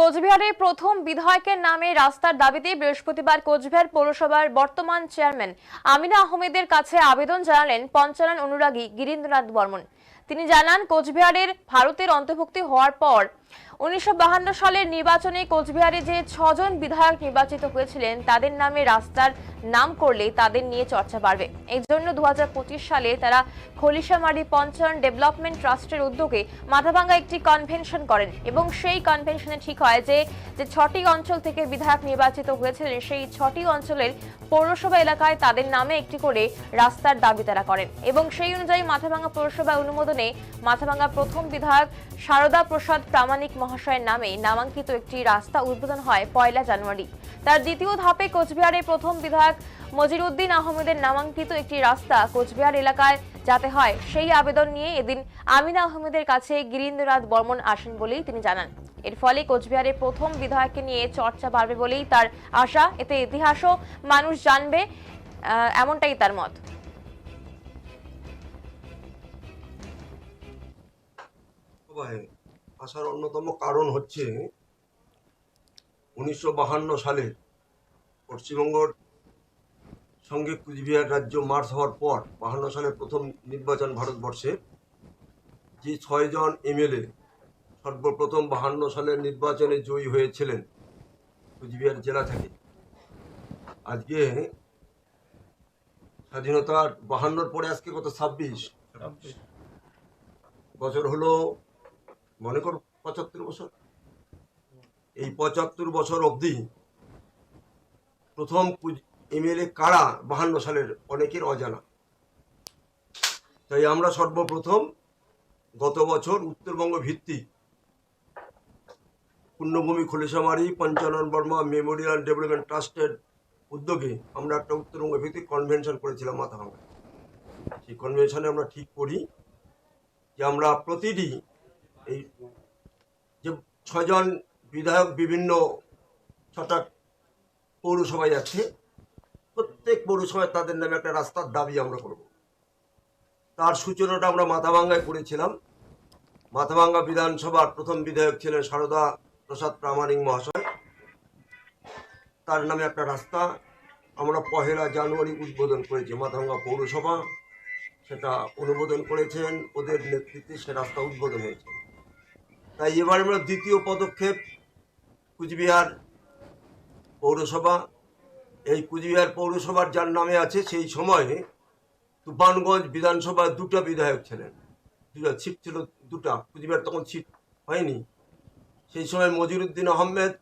কোচবিহারে প্রথম বিধায়কের নামে রাস্তার দাবিতে বৃহস্পতিবার কোচবিহার পৌরসভার বর্তমান চেয়ারম্যান আমিনা আহমেদের কাছে আবেদন জানালেন পঞ্চানন অনুরাগী গিরীন্দ্রনাথ বর্মন। তিনি জানান, কোচবিহারের ভারতের অন্তর্ভুক্তি হওয়ার পর উনিশশো সালের নির্বাচনে কোচবিহারে যে ছজন বিধায়ক নির্বাচিত হয়েছিলেন, তাদের নামে রাস্তার নাম করলে তাদের নিয়ে চর্চা বাড়বে। এই জন্য দু সালে তারা খলিশামারি পঞ্চায়ন ডেভেলপমেন্ট ট্রাস্টের উদ্যোগে মাথাভাঙ্গা একটি কনভেনশন করেন এবং সেই কনভেনশনে ঠিক হয় যে যে ছটি অঞ্চল থেকে বিধায়ক নির্বাচিত হয়েছিলেন, সেই ছটি অঞ্চলের পৌরসভা এলাকায় তাদের নামে একটি করে রাস্তার দাবি তারা করেন এবং সেই অনুযায়ী মাথাভাঙ্গা পৌরসভা অনুমোদনে মাথাভাঙ্গা প্রথম বিধায়ক সারদা প্রসাদ প্রামাণিক মহাশয়ের নামে নামাঙ্কিত একটি রাস্তা উদ্বোধন হয় পয়লা জানুয়ারি। তার দ্বিতীয় ধাপে কোচবিহারের প্রথম বিধায়ক মজিরউদ্দিন আহমেদের নামাঙ্কিত একটি রাস্তা কোচবিহার এলাকায় যাতে হয়, সেই আবেদন নিয়ে এদিন আমিনা আহমেদের কাছে গিরীন্দ্রনাথ বর্মন আসেন বলেই তিনি জানান। এর ফলে কোচবিহারের প্রথম বিধায়ককে নিয়ে চর্চা বাড়বে বলেই তার আশা, এতে ইতিহাসও মানুষ জানবে এমনটাই তার মত। সভায় আসার অন্যতম কারণ হচ্ছে উনিশশো বাহান্ন সালে পশ্চিমবঙ্গর সঙ্গে কুচবিহার রাজ্য মার্চ হওয়ার পর বাহান্ন সালের প্রথম নির্বাচন ভারতবর্ষে যে ছয়জন এমএলএ সর্বপ্রথম বাহান্ন সালের নির্বাচনে জয়ী হয়েছিলেন কুচবিহার জেলা থেকে। আজকে স্বাধীনতার বাহান্নর পরে আজকে কত ছাব্বিশ। বছর হলো মনে কর, পঁচাত্তর বছর? এই পঁচাত্তর বছর অবধি প্রথম এমএলএ কারা বাহান্ন সালের অনেকের অজানা? তাই আমরা সর্বপ্রথম গত বছর উত্তরবঙ্গ ভিত্তিক পুণ্যভূমি খলিশামারি, পঞ্চানন বর্মা, মেমোরিয়াল ডেভেলপমেন্ট ট্রাস্টের উদ্যোগে আমরা একটা উত্তরবঙ্গ ভিত্তিক কনভেনশন করেছিলাম মাথাভাঙায় সেই কনভেনশনে আমরা ঠিক করি যে আমরা প্রতিটি এই যে ছজন বিধায়ক বিভিন্ন ছটা পৌরসভায় যাচ্ছে, প্রত্যেক পৌরসভায় তাদের নামে একটা রাস্তার দাবি আমরা করব। তার সূচনাটা আমরা মাথাভাঙ্গায় করেছিলাম। মাথাভাঙ্গা বিধানসভার প্রথম বিধায়ক ছিলেন সারদা প্রসাদ প্রামাণিক মহাশয়। তার নামে একটা রাস্তা আমরা পহেলা জানুয়ারি উদ্বোধন করেছি, মাথাভাঙ্গা পৌরসভা। সেটা অনুমোদন করেছেন, ওদের নেতৃত্বে সে রাস্তা উদ্বোধন হয়েছে। তাই এবার আমরা দ্বিতীয় পদক্ষেপ, কুচবিহার পৌরসভা। এই কুচবিহার পৌরসভার যার নামে আছে, সেই সময়ে তুফানগঞ্জ বিধানসভার দুটো বিধায়ক ছিলেন। দুটা সিট ছিল দুটা। কুচবিহার তখন সিট হয়নি। সেই সময় মজিরুদ্দিন আহমেদ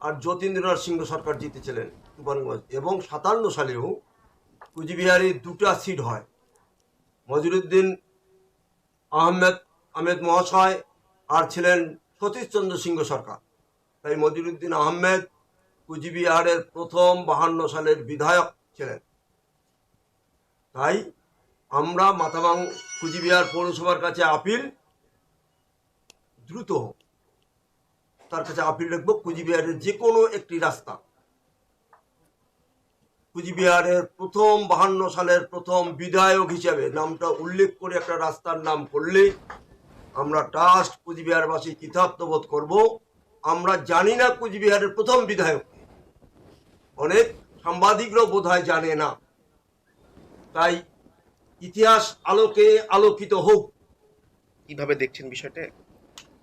আর যতীন্দ্রনাথ সিংহ সরকার জিতেছিলেন তুফানগঞ্জ। এবং সাতান্ন সালেও কুচবিহারে দুটা সিট হয়। মজিরুদ্দিন আহমেদ আহমেদ মহাশয় আর ছিলেন সতীশচন্দ্র সিংহ সরকার। তাই মজিরুদ্দিন আহমেদ কুচবিহারের প্রথম বাহান্ন সালের বিধায়ক ছিলেন। তাই আমরা মাথাভাং কুচবিহার পৌরসভার কাছে আপিল দ্রুত তার কাছে আপিল রাখব, কুচবিহারের যে কোনো একটি রাস্তা। কুচবিহারের প্রথম বাহান্ন সালের প্রথম বিধায়ক হিসেবে নামটা উল্লেখ করে একটা রাস্তার নাম করলে আমরা ট্রাস্ট কুচবিহারবাসী কৃতার্থবোধ করব। আমরা জানি না কুচবিহারের প্রথম বিধায়ক অনেক সাংবাদিকরাও বোধ হয় জানে না। তাই ইতিহাস আলোকে আলোকিত হোক। কীভাবে দেখছেন বিষয়টা?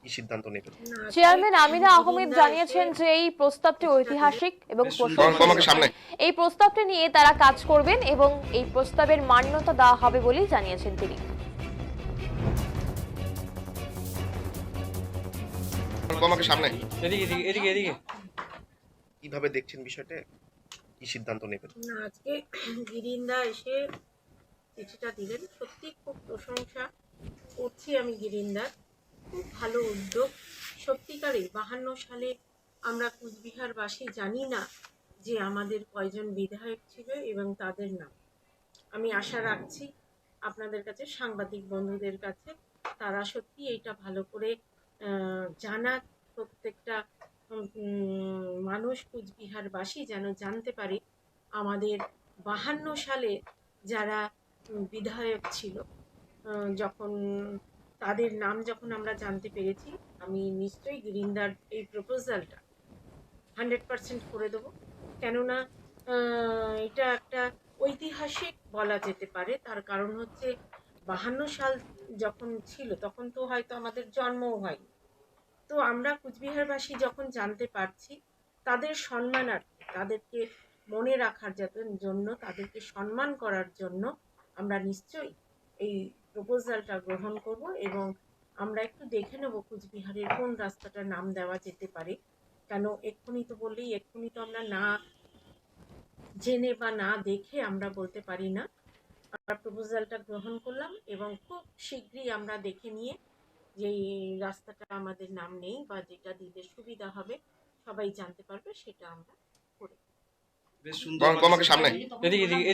কি সিদ্ধান্ত নেবেন? চেয়ারম্যান আমিনা আহমেদ জানিয়েছেন যে এই প্রস্তাবটি ঐতিহাসিক এবং সামনে। এই প্রস্তাবটি নিয়ে তারা কাজ করবেন এবং এই প্রস্তাবের মান্যতা দেওয়া হবে বলেই জানিয়েছেন তিনি। আমাকে সামনে। এদিকে এদিকে এদিকে এদিকে। কীভাবে দেখছেন বিষয়টা? কি সিদ্ধান্ত নেবেন? আজকে গিরিন্দা এসে চিঠিটা দিলেন। সত্যি খুব প্রশংসা করছি আমি গিরিন্দার। খুব ভালো উদ্যোগ। সত্যিকারে বাহান্ন সালে আমরা কুচবিহারবাসী জানি না যে আমাদের কয়জন বিধায়ক ছিল এবং তাদের নাম। আমি আশা রাখছি আপনাদের কাছে সাংবাদিক বন্ধুদের কাছে তারা সত্যি এইটা ভালো করে জানাক প্রত্যেকটা মানুষ কুচবিহারবাসী যেন জানতে পারে আমাদের বাহান্ন সালে যারা বিধায়ক ছিল যখন তাদের নাম যখন আমরা জানতে পেরেছি, আমি নিশ্চয়ই গিরিন্দার এই প্রপোজালটা হান্ড্রেড পার্সেন্ট করে দেবো। কেননা এটা একটা ঐতিহাসিক বলা যেতে পারে, তার কারণ হচ্ছে বাহান্ন সাল যখন ছিল, তখন তো হয়তো আমাদের জন্মও হয়নি। তো আমরা কুচবিহারবাসী যখন জানতে পারছি, তাদের সম্মানার্থে তাদেরকে মনে রাখার জন্য, তাদেরকে সম্মান করার জন্য আমরা নিশ্চয়ই এই প্রপোজালটা গ্রহণ করব এবং আমরা একটু দেখে নেব কুচবিহারের কোন রাস্তাটার নাম দেওয়া যেতে পারে। কেন এক্ষুনি তো বললেই, এক্ষুনি তো আমরা না জেনে বা না দেখে আমরা বলতে পারি না। প্রপোজালটা গ্রহণ করলাম এবং খুব শীঘ্রই আমরা দেখে নিয়ে যে রাস্তাটা আমাদের নাম নেই বা যেটা দিতে সুবিধা হবে সবাই জানতে পারবে সেটা আমরা করে বেশ আমাকে সামনে এদিকে এদিকে